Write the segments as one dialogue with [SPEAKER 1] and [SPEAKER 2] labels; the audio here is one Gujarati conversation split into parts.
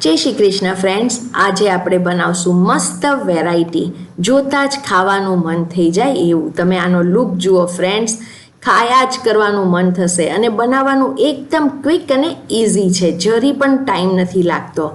[SPEAKER 1] જય શ્રી કૃષ્ણ ફ્રેન્ડ્સ આજે આપણે બનાવશું મસ્ત વેરાયટી જોતાં જ ખાવાનું મન થઈ જાય એવું. તમે આનો લુક જુઓ ફ્રેન્ડ્સ ખાયા જ કરવાનું મન થશે અને બનાવવાનું એકદમ ક્વિક અને ઇઝી છે. જરી પણ ટાઈમ નથી લાગતો.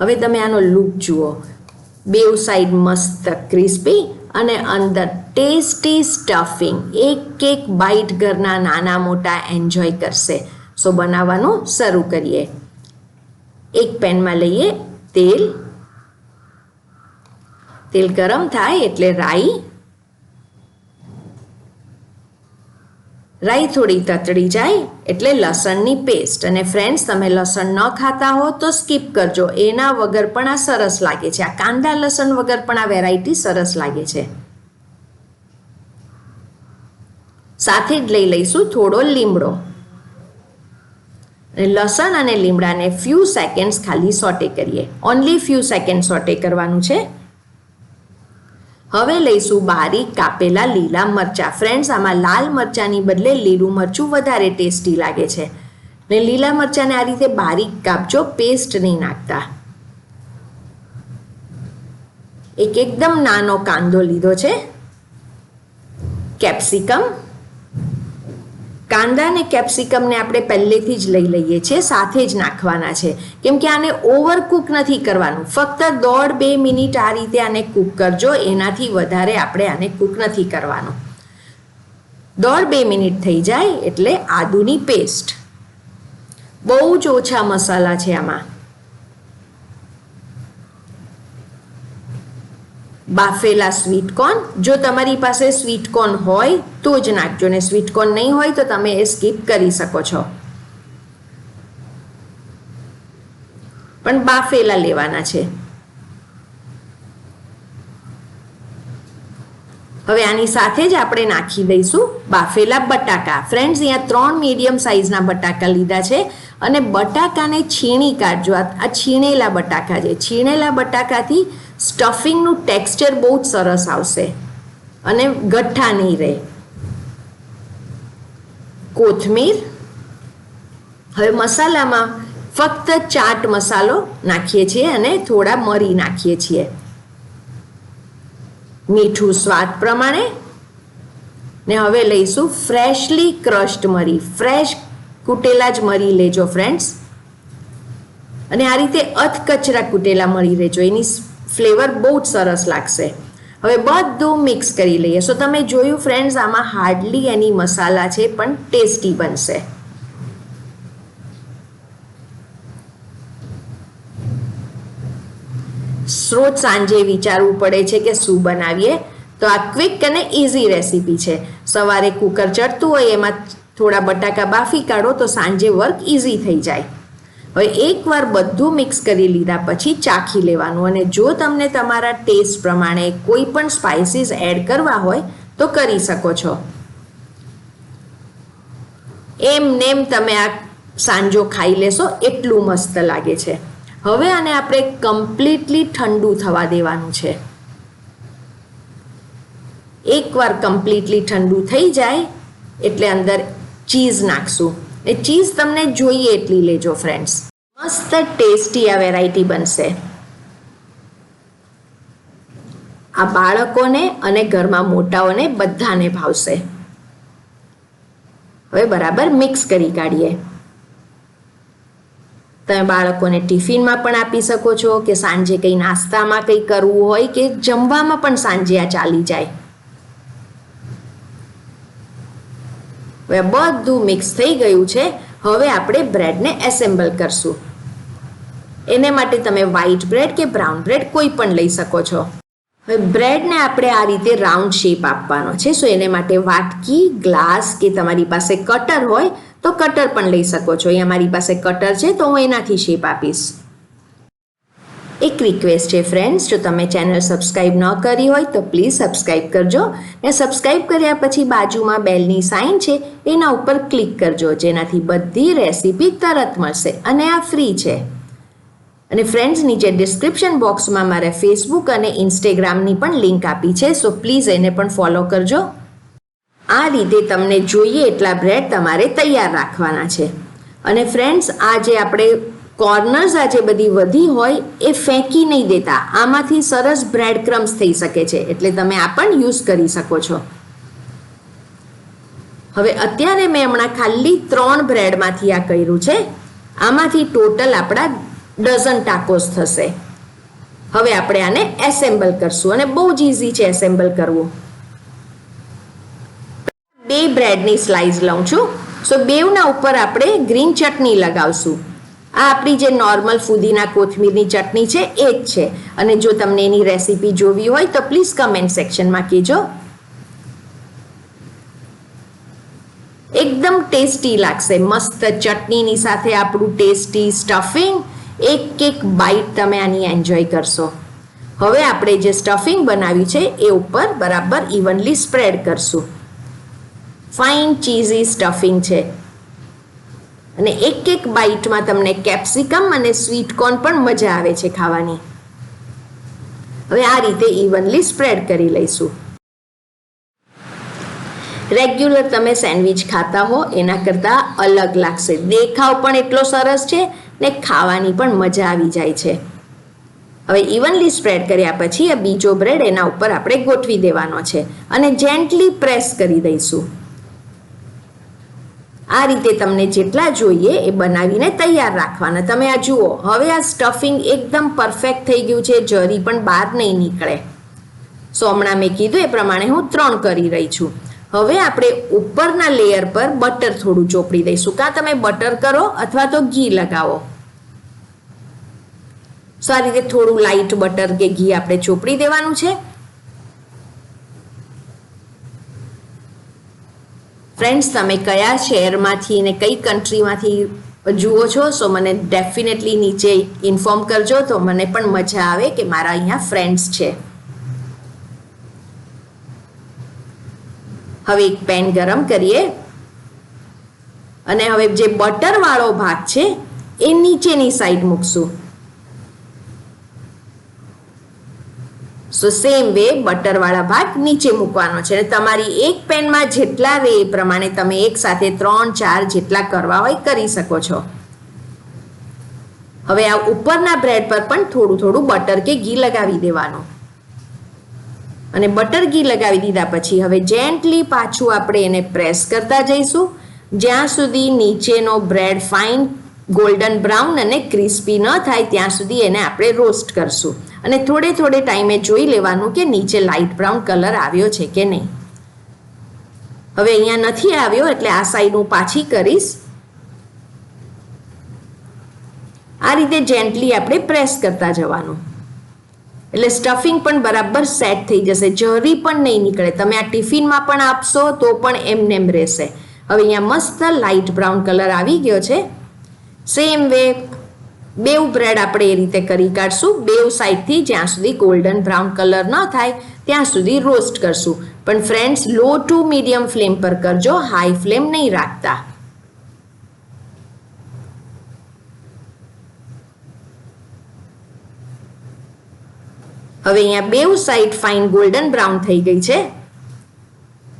[SPEAKER 1] હવે તમે આનો લુક જુઓ. બેવ સાઈડ મસ્ત ક્રિસ્પી અને અંદર ટેસ્ટી સ્ટફિંગ એક એક બાઇટ ઘરના નાના મોટા એન્જોય કરશે. સો બનાવવાનું શરૂ કરીએ. એક પેનમાં લઈએ, તેલ. તેલ ગરમ થાય એટલે રાઈ. રાઈ થોડી તતડી જાય એટલે લસણની પેસ્ટ અને ફ્રેન્ડ્સ તમે લસણ ન ખાતા હો તો સ્કીપ કરજો. એના વગર પણ આ સરસ લાગે છે. આ કાંદા લસણ વગર પણ આ વેરાયટી સરસ લાગે છે. સાથે જ લઈ લઈશું થોડો લીમડો. લસણ અને લીમડાને ફ્યુ સેકન્ડ્સ ખાલી સોટે કરીએ. ઓનલી ફ્યુ સેકન્ડ સોટે કરવાનું છે. હવે લઈશું બારીક કાપેલા લીલા મરચાં. ફ્રેન્ડ્સ આમાં લાલ મરચાંની બદલે લીલું મરચું વધારે ટેસ્ટી લાગે છે. ને લીલા મરચાંને આ રીતે બારીક કાપજો પેસ્ટ નહીં નાખતા. એક એકદમ નાનો કાંદો લીધો છે. કેપ્સિકમ કાંદા અને કેપ્સિકમને આપણે પહેલેથી જ લઈ લઈએ છીએ, સાથે જ નાખવાના છે. કેમ કે આને ઓવરકુક નથી કરવાનું. ફક્ત દોઢ બે મિનિટ આ રીતે આને કૂક કરજો, એનાથી વધારે આપણે આને કૂક નથી કરવાનું. દોઢ બે મિનિટ થઈ જાય એટલે આદુની પેસ્ટ બહુ જ ઓછા મસાલા છે આમાં. બાફેલા સ્વીટકોર્ન જો તમારી પાસે સ્વીટકોર્ન હોય, તો જ નાખજો. ને સ્વીટ કોર્ન નહીં હોય, તો તમે એ સ્કીપ કરી શકો છો. પણ બાફેલા લેવાના છે. હવે આની સાથે જ આપણે નાખી દઈશું બાફેલા બટાકા. ફ્રેન્ડ્સ અહીંયા ત્રણ મીડિયમ સાઇઝના બટાકા લીધા છે અને બટાકાને છીણી કાઢજો. આ છીણેલા બટાકા છે. છીણેલા બટાકાથી સ્ટફિંગનું ટેક્સચર બહુ જ સરસ આવશે અને ગઠ્ઠા નહીં રહે. કોથમીર, હવે મસાલામાં ફક્ત ચાટ મસાલો નાખીએ છીએ અને થોડા મરી નાખીએ છીએ. મીઠું સ્વાદ પ્રમાણે ને હવે લઈશું ફ્રેશલી ક્રશ્ડ મરી. ફ્રેશ કૂટેલા જ મરી લેજો ફ્રેન્ડ્સ અને આ રીતે અથકચરા કૂટેલા મરી લેજો એની ફ્લેવર બહુ જ સરસ લાગશે. હવે બધું મિક્સ કરી લઈએ. સો તમે જોયું ફ્રેન્ડ્સ આમાં હાર્ડલી એની મસાલા છે, પણ ટેસ્ટી બનશે. રોજ સાંજે વિચારવું પડે છે કે શું બનાવીએ. તો આ ક્વિક અને ઇઝી રેસીપી છે. સવારે કુકર ચડતું હોય, એમાં થોડા બટાકા બાફી કાઢો, તો સાંજે વર્ક ઇઝી થઈ જાય. હવે એકવાર બધું મિક્સ કરી લીધા પછી ચાખી લેવાનું અને જો તમને તમારા ટેસ્ટ પ્રમાણે કોઈ પણ સ્પાઇસીસ એડ કરવા હોય તો કરી શકો છો. એમ નેમ તમે આ સાંજો ખાઈ લેશો એટલું મસ્ત લાગે છે. હવે આને આપણે કમ્પ્લીટલી ઠંડુ થવા દેવાનું છે. એકવાર કમ્પ્લીટલી ઠંડુ થઈ જાય એટલે અંદર ચીઝ નાખશું. એ ચીઝ તમને જોઈએ એટલી લેજો ફ્રેન્ડ્સ મસ્ત ટેસ્ટી આ વેરાયટી બનશે. આ બાળકોને અને ઘરમાં મોટાઓને બધાને ભાવશે. હવે બરાબર મિક્સ કરી કાઢીએ. તમે બાળકોને ટિફિનમાં પણ આપી શકો છો કે સાંજે કંઈ નાસ્તામાં કંઈ કરવું હોય કે જમવામાં પણ સાંજે આ ચાલી જાય. હવે બધું મિક્સ થઈ ગયું છે. હવે આપણે બ્રેડને એસેમ્બલ કરશું. એને માટે તમે વ્હાઈટ બ્રેડ કે બ્રાઉન બ્રેડ કોઈ પણ લઈ શકો છો. હવે બ્રેડને આપણે આ રીતે રાઉન્ડ શેપ આપવાનો છે. સો એને માટે વાટકી ગ્લાસ કે તમારી પાસે કટર હોય તો કટર પણ લઈ શકો છો. અહીંયા મારી પાસે કટર છે, તો હું એનાથી શેપ આપીશ. એક રિક્વેસ્ટ છે ફ્રેન્ડ્સ જો તમે ચેનલ સબસ્ક્રાઈબ ન કરી હોય તો પ્લીઝ સબસ્ક્રાઈબ કરજો ને સબસ્ક્રાઈબ કર્યા પછી બાજુમાં બેલની સાઇન છે એના ઉપર ક્લિક કરજો, જેનાથી બધી રેસીપી તરત મળશે અને આ ફ્રી છે. અને ફ્રેન્ડ્સ નીચે ડિસ્ક્રિપ્શન બોક્સમાં મારે ફેસબુક અને ઇન્સ્ટાગ્રામની પણ લિંક આપી છે સો પ્લીઝ એને પણ ફોલો કરજો. આ રીતે તમને જોઈએ એટલા બ્રેડ તમારે તૈયાર રાખવાના છે. અને ફ્રેન્ડ્સ આ જે આપણે કોર્નર્સ આ જે બધી વધી હોય એ ફેંકી નહીં દેતા. આમાંથી સરસ બ્રેડ ક્રમ્સ થઈ શકે છે. એટલે તમે આ પણ યુઝ કરી શકો છો. હવે અત્યારે મેં હમણાં ખાલી ત્રણ બ્રેડમાંથી આ કર્યું છે. આમાંથી ટોટલ આપણા ડઝન ટાકોસ થશે. હવે આપણે આને એસેમ્બલ કરશું અને બહુ જ ઇઝી છે એસેમ્બલ કરવું. બે બ્રેડની સ્લાઇસ લઉં છું. સો બેવના ઉપર આપણે ગ્રીન ચટણી લગાવશું. આ આપણી જે નોર્મલ ફુદીના કોથમીરની ચટણી છે, એ જ છે. અને જો તમને એની રેસીપી જોવી હોય, તો પ્લીઝ કમેન્ટ સેક્શનમાં કહેજો. એકદમ ટેસ્ટી લાગશે. મસ્ત ચટણીની સાથે આપણું ટેસ્ટી સ્ટફિંગ એક એક બાઈટ તમે આની એન્જોય કરશો. હવે આપણે જે સ્ટફિંગ બનાવ્યું છે, એ ઉપર બરાબર ઇવનલી સ્પ્રેડ કરશું. ફાઇન ચીઝી સ્ટફિંગ છે. અને એક એક બાઇટમાં તમને કેપ્સિકમ અને સ્વીટકોર્ન પણ મજા આવે છે ખાવાની. હવે આ રીતે ઇવનલી સ્પ્રેડ કરી લઈશું. રેગ્યુલર તમે સેન્ડવિચ ખાતા હો, એના કરતાં અલગ લાગશે. દેખાવ પણ એટલો સરસ છે ને ખાવાની પણ મજા આવી જાય છે. હવે ઇવનલી સ્પ્રેડ કર્યા પછી આ બીજો બ્રેડ એના ઉપર આપણે ગોઠવી દેવાનો છે. અને જેન્ટલી પ્રેસ કરી દઈશું. આ રીતે તમને જેટલા જોઈએ એ બનાવીને તૈયાર રાખવાના. તમે આ જુઓ, હવે આ સ્ટફિંગ એકદમ પરફેક્ટ થઈ ગયું છે, જરી પણ બહાર નહીં નીકળે. સો, હમણાં મેં કીધું એ પ્રમાણે હું ત્રણ કરી રહી છું. હવે આપણે ઉપરના લેયર પર બટર થોડું ચોપડી દઈશું. કાં તમે બટર કરો અથવા તો ઘી લગાવો. સો, આ રીતે થોડું લાઇટ બટર કે ઘી આપણે ચોપડી દેવાનું છે. ફ્રેન્ડ્સ તમે કયા શહેરમાંથી ને કઈ કન્ટ્રીમાંથી જુઓ છો? સો મને ડેફિનેટલી નીચે ઇન્ફોર્મ કરજો તો મને પણ મજા આવે કે મારા અહીંયા ફ્રેન્ડ્સ છે. હવે એક પેન ગરમ કરીએ. અને હવે જે બટરવાળો ભાગ છે, એ નીચેની સાઈડ મૂકશું. સો સેમ વે બટરવાળા ભાગ નીચે મૂકવાનો છે અને તમારી એક પેનમાં જેટલા રે એ પ્રમાણે તમે એક સાથે ત્રણ ચાર જેટલા કરવા હોય કરી શકો છો હવે આ ઉપરના બ્રેડ પર પણ થોડું થોડું બટર કે ઘી લગાવી દેવાનું અને બટર ઘી લગાવી દીધા પછી હવે જેન્ટલી પાછું આપણે એને પ્રેસ કરતા જઈશું જ્યાં સુધી નીચેનો બ્રેડ ફાઇન ગોલ્ડન બ્રાઉન અને ક્રિસ્પી ન થાય ત્યાં સુધી એને આપણે રોસ્ટ કરશું. અને થોડે થોડે ટાઈમે જોઈ લેવાનું કે નીચે લાઇટ બ્રાઉન કલર આવ્યો છે કે નહીં. હવે અહીંયા નથી આવ્યો, એટલે આ સાઈડ હું પાછી કરીશ. આ રીતે જેન્ટલી આપણે પ્રેસ કરતા જવાનું. એટલે સ્ટફિંગ પણ બરાબર સેટ થઈ જશે. જરી પણ નહીં નીકળે. તમે આ ટિફિનમાં પણ આપશો તો પણ એમનેમ રહેશે. હવે અહીંયા મસ્ત લાઇટ બ્રાઉન કલર આવી ગયો છે. સેમ વે બેવ બ્રેડ આપણે એ રીતે કરી કાઢશું. બેવ સાઈડથી જ્યાં સુધી ગોલ્ડન બ્રાઉન કલર ન થાય, ત્યાં સુધી રોસ્ટ કરશું. પણ friends low to medium flame પર કરજો હાઈ ફ્લેમ નહીં રાખતા. હવે અહીંયા બેવ સાઈડ ફાઇન ગોલ્ડન બ્રાઉન થઈ ગઈ છે.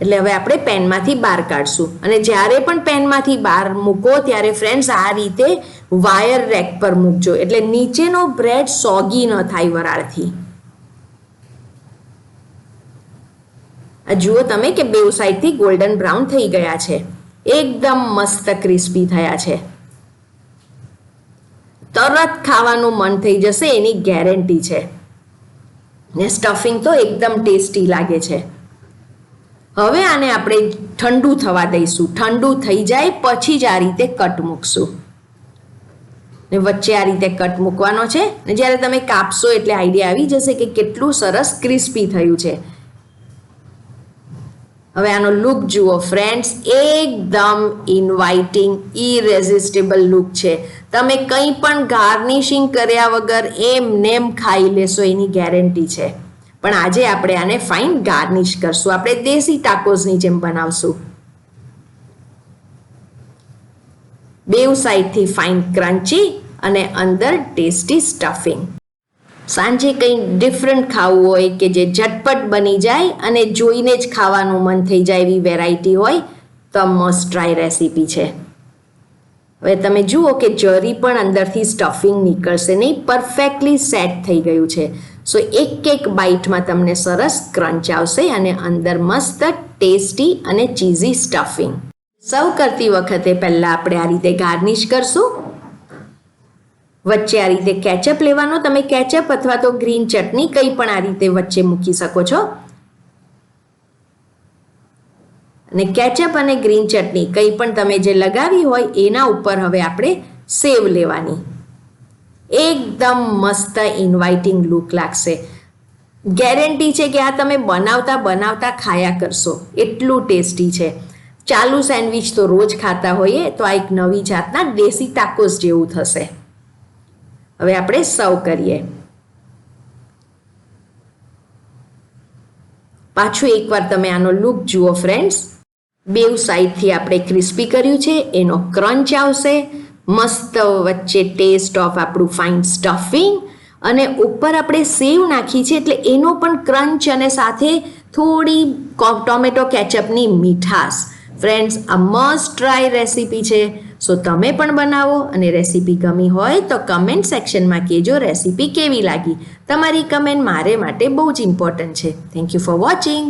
[SPEAKER 1] એટલે હવે આપણે પેનમાંથી બહાર કાઢશું. અને જ્યારે પણ પેનમાંથી બહાર મૂકો, ત્યારે ફ્રેન્ડ્સ આ રીતે વાયર રેક પર મૂકજો. એટલે નીચેનો બ્રેડ સોગી ન થાય વરાળથી. આ જુઓ તમે કે બેઉ સાઈડથી ગોલ્ડન બ્રાઉન થઈ ગયા છે. એકદમ મસ્ત ક્રિસ્પી થયા છે. તરત ખાવાનું મન થઈ જશે એની ગેરંટી છે. ને સ્ટફિંગ તો એકદમ ટેસ્ટી લાગે છે. હવે આને આપણે ઠંડુ થવા દઈશું. ઠંડુ થઈ જાય પછી જ આ રીતે કટ મૂકશું. ને વચ્ચે આ રીતે કટ મૂકવાનો છે. ને જ્યારે તમે કાપશો એટલે આઈડિયા આવી જશે કે કેટલું સરસ ક્રિસ્પી થયું છે. હવે આનો લુક જુઓ ફ્રેન્ડ્સ, એકદમ ઇન્વાઇટિંગ, ઇરેઝિસ્ટેબલ લુક છે. તમે કંઈ પણ ગાર્નિશિંગ કર્યા વગર એમ નેમ ખાઈ લેશો એની ગેરંટી છે. પણ આજે આપણે આને ફાઇન ગાર્નિશ કરશું. આપણે દેશી ટાકોઝની જેમ બનાવશું. બેવ સાઈડથી ફાઇન ક્રન્ચી અને અંદર ટેસ્ટી સ્ટફિંગ સાંજે કંઈ ડિફરન્ટ ખાવું હોય કે જે ઝટપટ બની જાય અને જોઈને જ ખાવાનું મન થઈ જાય એવી વેરાયટી હોય, તો મસ્ટ ટ્રાય રેસીપી છે. હવે તમે જુઓ કે જરી પણ અંદરથી સ્ટફિંગ નીકળશે નહીં પરફેક્ટલી સેટ થઈ ગયું છે. સો એક એક બાઇટમાં તમને સરસ ક્રંચ આવશે અને અંદર મસ્ત ટેસ્ટી અને ચીઝી સ્ટફિંગ. સર્વ કરતી વખતે પહેલાં આપણે આ રીતે ગાર્નિશ કરશું. વચ્ચે આ રીતે કેચઅપ લેવાનો. તમે કેચઅપ અથવા તો ગ્રીન ચટણી કંઈ પણ આ રીતે વચ્ચે મૂકી શકો છો. અને કેચઅપ અને ગ્રીન ચટણી કંઈ પણ તમે જે લગાવી હોય એના ઉપર હવે આપણે સેવ લેવાની. એકદમ મસ્ત ઇન્વાઇટિંગ લુક લાગશે. ગેરંટી છે કે આ તમે બનાવતા બનાવતા ખાયા કરશો. એટલું ટેસ્ટી છે. ચાલુ સેન્ડવિચ તો રોજ ખાતા હોઈએ, તો આ એક નવી જાતના દેશી ટાકોસ જેવું થશે. હવે આપણે સર્વ કરીએ. પાછું એકવાર તમે આનો લુક જુઓ ફ્રેન્ડ્સ બેવ સાઈડથી આપણે ક્રિસ્પી કર્યું છે, એનો ક્રંચ આવશે. મસ્ત વચ્ચે ટેસ્ટ ઓફ આપણું ફાઇન સ્ટફિંગ અને ઉપર આપણે સેવ નાખી છે એટલે એનો પણ ક્રંચ અને સાથે થોડી ટોમેટો કેચઅપની મીઠાશ. ફ્રેન્ડ્સ આ મસ્ટ ટ્રાય રેસીપી છે. સો તમે પણ બનાવો અને રેસીપી ગમી હોય તો કમેન્ટ સેક્શનમાં કહેજો રેસીપી કેવી લાગી. તમારી કમેન્ટ મારે માટે બહુ જ ઇમ્પોર્ટન્ટ છે. Thank you for watching